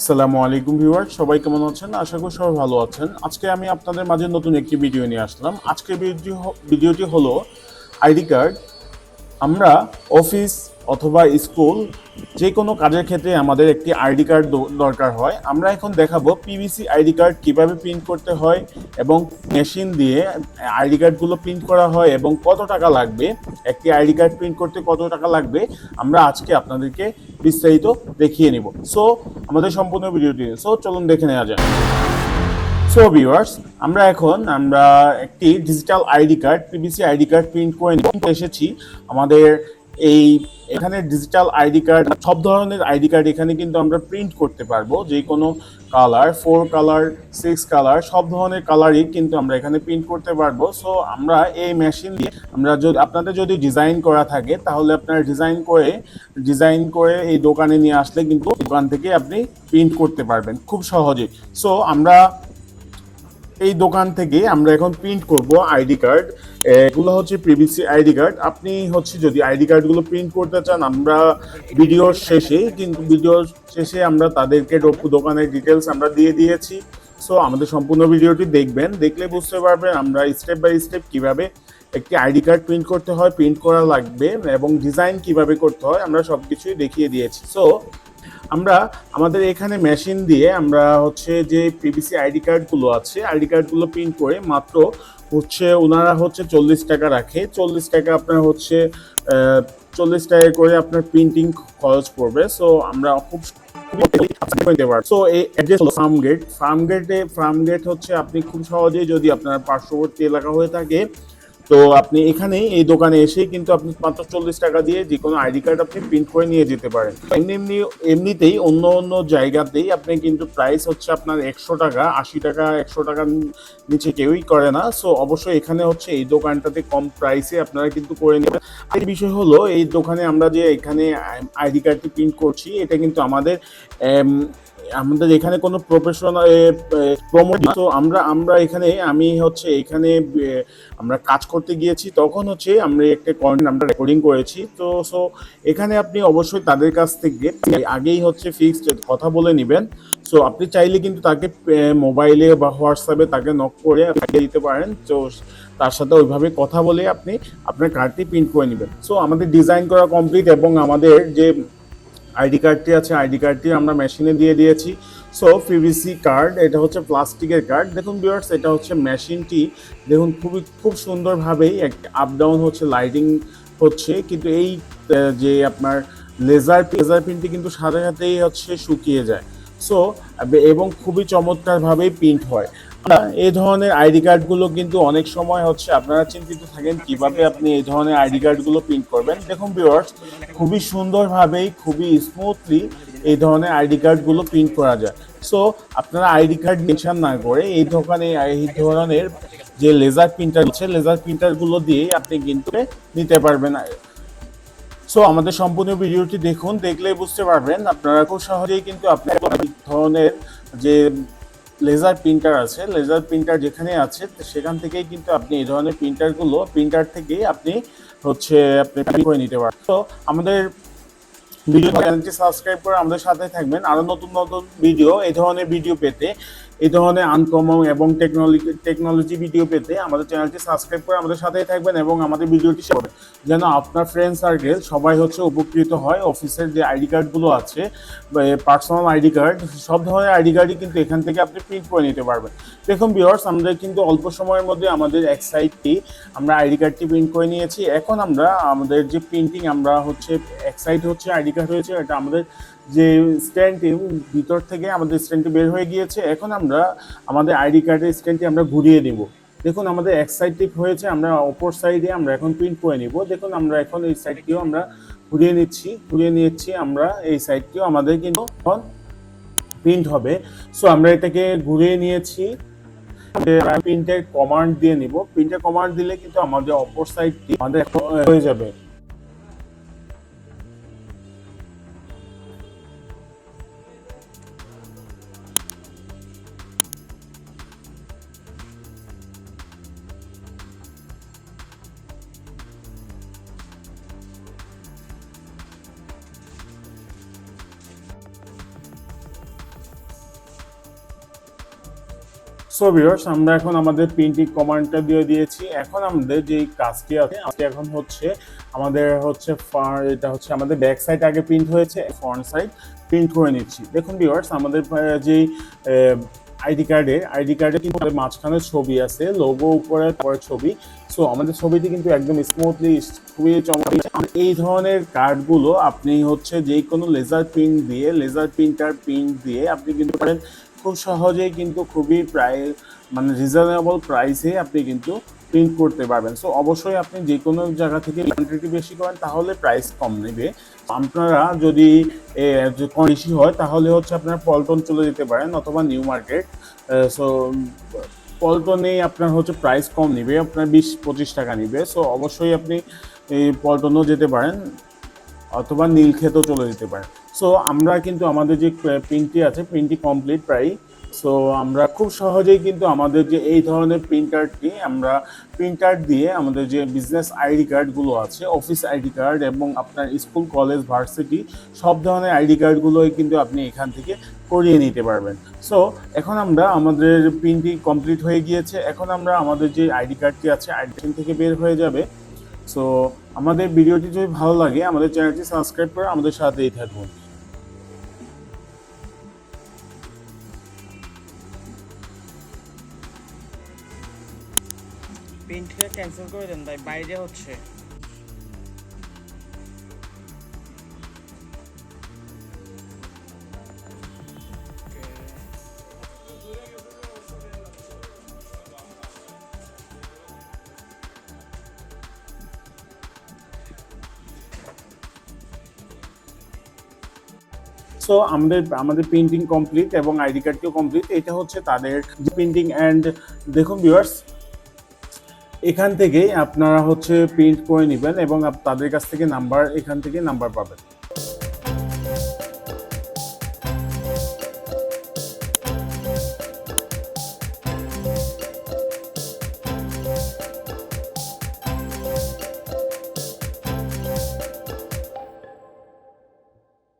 আসসালামু আলাইকুম ভিউয়ার সবাই কেমন আছেন? আশা করি সবাই ভালো আছেন। আজকে আমি আপনাদের মাঝে নতুন একটি ভিডিও নিয়ে আসলাম। আজকের ভিডিও ভিডিওটি হলো আইডি কার্ড। আমরা অফিস অথবা স্কুল, যে কোনো কাজের ক্ষেত্রে আমাদের একটি আইডি কার্ড দরকার হয়। আমরা এখন দেখাবো পিভিসি আইডি কার্ড কীভাবে প্রিন্ট করতে হয় এবং মেশিন দিয়ে আইডি কার্ডগুলো প্রিন্ট করা হয় এবং কত টাকা লাগবে, একটি আইডি কার্ড প্রিন্ট করতে কত টাকা লাগবে, আমরা আজকে আপনাদেরকে বিস্তারিত দেখিয়ে নিব। সো আমাদের সম্পূর্ণ ভিডিওটি সো চলুন দেখে নেওয়া যায় সো ভিউয়ার্স আমরা এখন, আমরা একটি digital ID card PVC ID card print করে নিতে এসেছি আমাদের এই এখানে ডিজিটাল আইডি কার্ড সব ধরনের আইডি কার্ড এখানে কিন্তু আমরা প্রিন্ট করতে পারব, যে কোনো colour four colour six colour সব ধরনের কালারই কিন্তু আমরা এখানে প্রিন্ট করতে পারব। সো আমরা এই মেশিন দিয়ে আমরা যদি, আপনাদের যদি ডিজাইন করা থাকে, তাহলে আপনারা ডিজাইন করে ডিজাইন করে এই দোকানে নিয়ে আসলে কিন্তু দোকান থেকে আপনি প্রিন্ট করতে পারবেন, খুব সহজে সো আমরা এই দোকান থেকে আমরা এখন প্রিন্ট করব আইডি কার্ড এগুলো হচ্ছে প্রিভিসি আইডি কার্ড আপনি হচ্ছে যদি আইডি কার্ডগুলো প্রিন্ট করতে চান, আমরা ভিডিওর শেষে, কিন্তু ভিডিওর শেষে আমরা তাদেরকে দোকানের ডিটেলস আমরা দিয়ে দিয়েছি। সো আমাদের সম্পূর্ণ ভিডিওটি দেখবেন, দেখলে বুঝতে পারবেন আমরা স্টেপ বাই স্টেপ কীভাবে একটি আইডি কার্ড প্রিন্ট করতে হয় প্রিন্ট করা লাগবে এবং ডিজাইন কীভাবে করতে হয়, আমরা সব কিছুই দেখিয়ে দিয়েছি। সো আমরা আমাদের এখানে মেশিন দিয়ে আমরা হচ্ছে যে পিবিসি আইডি কার্ডগুলো আছে আইডি কার্ডগুলো প্রিন্ট করে মাত্র হচ্ছে ওনারা হচ্ছে চল্লিশ টাকা রাখে। চল্লিশ টাকা আপনার হচ্ছে চল্লিশ টাকা করে আপনার প্রিন্টিং খরচ পড়বে। সো আমরা খুব সো এই অ্যাড্রেস হলো ফার্ম গেট ফার্ম গেটে ফার্ম গেট হচ্ছে আপনি খুব সহজেই যদি আপনার পার্শ্ববর্তী এলাকা হয়ে থাকে তো আপনি এখানে এই দোকানে এসে কিন্তু আপনি মাত্র চল্লিশ টাকা দিয়ে যে কোনো আইডি কার্ড আপনি প্রিন্ট করে নিয়ে যেতে পারেন। এমনি এমনি, এমনিতেই অন্য অন্য জায়গাতেই আপনি কিন্তু প্রাইস হচ্ছে আপনার একশো টাকা, আশি টাকা, একশো টাকার নিচে কেউই করে না। সো অবশ্যই এখানে হচ্ছে এই দোকানটাতে কম প্রাইসে আপনারা কিন্তু করে নেবেন। আর বিষয় হলো, এই দোকানে আমরা যে এখানে আইডি কার্ডটি প্রিন্ট করছি, এটা কিন্তু আমাদের আমাদের এখানে কোনো প্রফেশনাল প্রমোট তো আমরা আমরা এখানে, আমি হচ্ছে এখানে আমরা কাজ করতে গিয়েছি। তখন হচ্ছে আমরা একটা কন্টেন্ট আমরা রেকর্ডিং করেছি। তো সো এখানে আপনি অবশ্যই তাদের কাছ থেকে আগেই হচ্ছে ফিক্সড কথা বলে নেবেন। সো আপনি চাইলে কিন্তু তাকে মোবাইলে বা হোয়াটসঅ্যাপে তাকে নক করে দিতে পারেন। তো, তার সাথে ওইভাবে কথা বলে আপনি আপনার কার্ডটি প্রিন্ট করে নেবেন। সো আমাদের ডিজাইন করা কমপ্লিট এবং আমাদের যে আইডি কার্ডটি আছে, আইডি কার্ডটি আমরা মেশিনে দিয়ে দিয়েছি। সো পিভিসি কার্ড এটা হচ্ছে প্লাস্টিকের কার্ড দেখুন বিয়ার্স এটা হচ্ছে মেশিনটি। দেখুন, খুবই, খুব সুন্দরভাবেই এক আপ ডাউন হচ্ছে লাইটিং হচ্ছে। কিন্তু এই যে আপনার লেজার লেজার প্রিন্টটি কিন্তু সাথে সাথেই হচ্ছে শুকিয়ে যায়। সো এবং খুবই চমৎকারভাবেই প্রিন্ট হয়। এই ধরনের আইডি কার্ডগুলো কিন্তু অনেক সময় হচ্ছে আপনারা চিন্তিত থাকেন কীভাবে আপনি এই ধরনের আইডি কার্ডগুলো প্রিন্ট করবেন। দেখুন ভিউয়ার্স খুবই সুন্দরভাবেই, খুবই স্মুথলি এই ধরনের আইডি কার্ডগুলো প্রিন্ট করা যায়। সো আপনারা আইডি কার্ড মেনশন না করে এই দোকানে এই ধরনের যে লেজার প্রিন্টার আছে লেজার প্রিন্টারগুলো দিয়েই আপনি কিন্তু নিতে পারবেন। সো আমাদের সম্পূর্ণ ভিডিওটি দেখুন, দেখলেই বুঝতে পারবেন। আপনারা খুব সহজেই কিন্তু আপনার ধরনের যে লেজার প্রিন্টার আছে লেজার প্রিন্টার যেখানে আছে সেখান থেকেই কিন্তু আপনি এই ধরনের প্রিন্টারগুলো প্রিন্টার থেকেই আপনি হচ্ছে আপনি করে নিতে পারেন তো আমাদের ভিডিও চ্যানেলটি সাবস্ক্রাইব করে আমাদের সাথে থাকবেন। আরও নতুন নতুন ভিডিও এই ধরনের ভিডিও পেতে। এই ধরনের আনকমন এবং টেকনোলজি টেকনোলজি ভিডিও পেতে আমাদের চ্যানেলটি সাবস্ক্রাইব করে আমাদের সাথেই থাকবেন এবং আমাদের ভিডিওটি শেয়ার করবেন। যেন আপনার ফ্রেন্ড সার্কেল সবাই হচ্ছে উপকৃত হয় অফিসের যে আইডি কার্ডগুলো আছে পার্সোনাল আইডি কার্ড সব ধরনের আইডি কার্ডই কিন্তু এখান থেকে আপনি প্রিন্ট করে নিতে পারবেন। দেখুন বিয়ার্স আমরা কিন্তু অল্প সময়ের মধ্যে আমাদের এক সাইডটি আমরা আইডি কার্ডটি প্রিন্ট করে নিয়েছি। এখন আমরা আমাদের যে প্রিন্টিং আমরা হচ্ছে, এক সাইড হচ্ছে আইডি কার্ড হয়েছে, এটা আমাদের যে স্ট্যান্ডটি ভিতর থেকে আমাদের স্ট্যান্ডটি বের হয়ে গিয়েছে। এখন আমরা আমাদের আইডি কার্ডের স্ট্যান্ডটি আমরা ঘুরিয়ে দিব দেখুন, আমাদের এক সাইডটি হয়েছে, আমরা অপর সাইডে আমরা এখন প্রিন্ট করে নিব। দেখুন, আমরা এখন এই সাইডটিও আমরা ঘুরিয়ে নিচ্ছি ঘুরিয়ে নিচ্ছি আমরা এই সাইডটিও আমাদের কিন্তু এখন প্রিন্ট হবে। সো আমরা এটাকে ঘুরিয়ে নিয়েছি। প্রিন্টের কমান্ড দিয়ে নিব। প্রিন্টের কমান্ড দিলে কিন্তু আমাদের অপর সাইডটি আমাদের হয়ে যাবে। সো ভিউয়ার্স আমরা এখন আমাদের প্রিন্টিং কমান্ডটা দিয়ে দিয়েছি। এখন আমাদের যে কাজটি আছে এখন হচ্ছে আমাদের হচ্ছে এটা হচ্ছে আমাদের ব্যাক সাইড আগে প্রিন্ট হয়েছে ফ্রন্ট সাইড প্রিন্ট করে নিচ্ছি। দেখুন ভিউয়ার্স আমাদের যেই আইডি কার্ডে আইডি কার্ডে কিন্তু মাঝখানে ছবি আছে লোগো উপরে পরে ছবি। সো আমাদের ছবিটি কিন্তু একদম স্মুথলি খুবই চমৎকার। এই ধরনের কার্ডগুলো আপনি হচ্ছে যে কোনো লেজার প্রিন্ট দিয়ে লেজার প্রিন্টার প্রিন্ট দিয়ে আপনি কিন্তু পারেন। খুব সহজেই কিন্তু খুবই প্রায় মানে রিজনেবল প্রাইসে আপনি কিন্তু প্রিন্ট করতে পারবেন। সো অবশ্যই আপনি যে কোনো জায়গা থেকে কোয়ান্টিটি বেশি করেন, তাহলে প্রাইস কম নেবে। আপনারা যদি কম বেশি হয়, তাহলে হচ্ছে আপনারা পল্টন চলে যেতে পারেন অথবা নিউ মার্কেট। সো পল্টনে আপনার হচ্ছে প্রাইস কম নেবে, আপনার বিশ, পঁচিশ টাকা নেবে। সো অবশ্যই আপনি পল্টনও যেতে পারেন অথবা নীলক্ষেতও চলে যেতে পারেন। সো আমরা কিন্তু আমাদের যে প্রিন্টটি আছে প্রিন্টটি কমপ্লিট প্রায়। সো আমরা খুব সহজেই কিন্তু আমাদের যে এই ধরনের প্রিন্টারটি আমরা প্রিন্টার দিয়ে আমাদের যে বিজনেস আইডি কার্ডগুলো আছে অফিস আইডি কার্ড এবং আপনার স্কুল কলেজ ভার্সিটি সব ধরনের আইডি কার্ডগুলোই কিন্তু আপনি এখান থেকে করিয়ে নিতে পারবেন। সো এখন আমরা আমাদের প্রিন্টটি কমপ্লিট হয়ে গিয়েছে। এখন আমরা আমাদের যে আইডি কার্ডটি আছে আইডি থেকে বের হয়ে যাবে। সো আমাদের ভিডিওটি যদি ভালো লাগে, আমাদের চ্যানেলটি সাবস্ক্রাইব করে আমাদের সাথেই থাকুন। ক্যান্সেল করে দেন, ভাই, বাইরে হচ্ছে। সো আমাদের আমাদের প্রিন্টিং কমপ্লিট এবং আইডি কার্ডটিও কমপ্লিট এটা হচ্ছে তাদের প্রিন্টিং অ্যান্ড দেখুন ভিউয়ার্স এখান থেকে আপনারা হচ্ছে প্রিন্ট করে নেবেন এবং তাদের কাছ থেকে নাম্বার এখান থেকে নাম্বার পাবেন।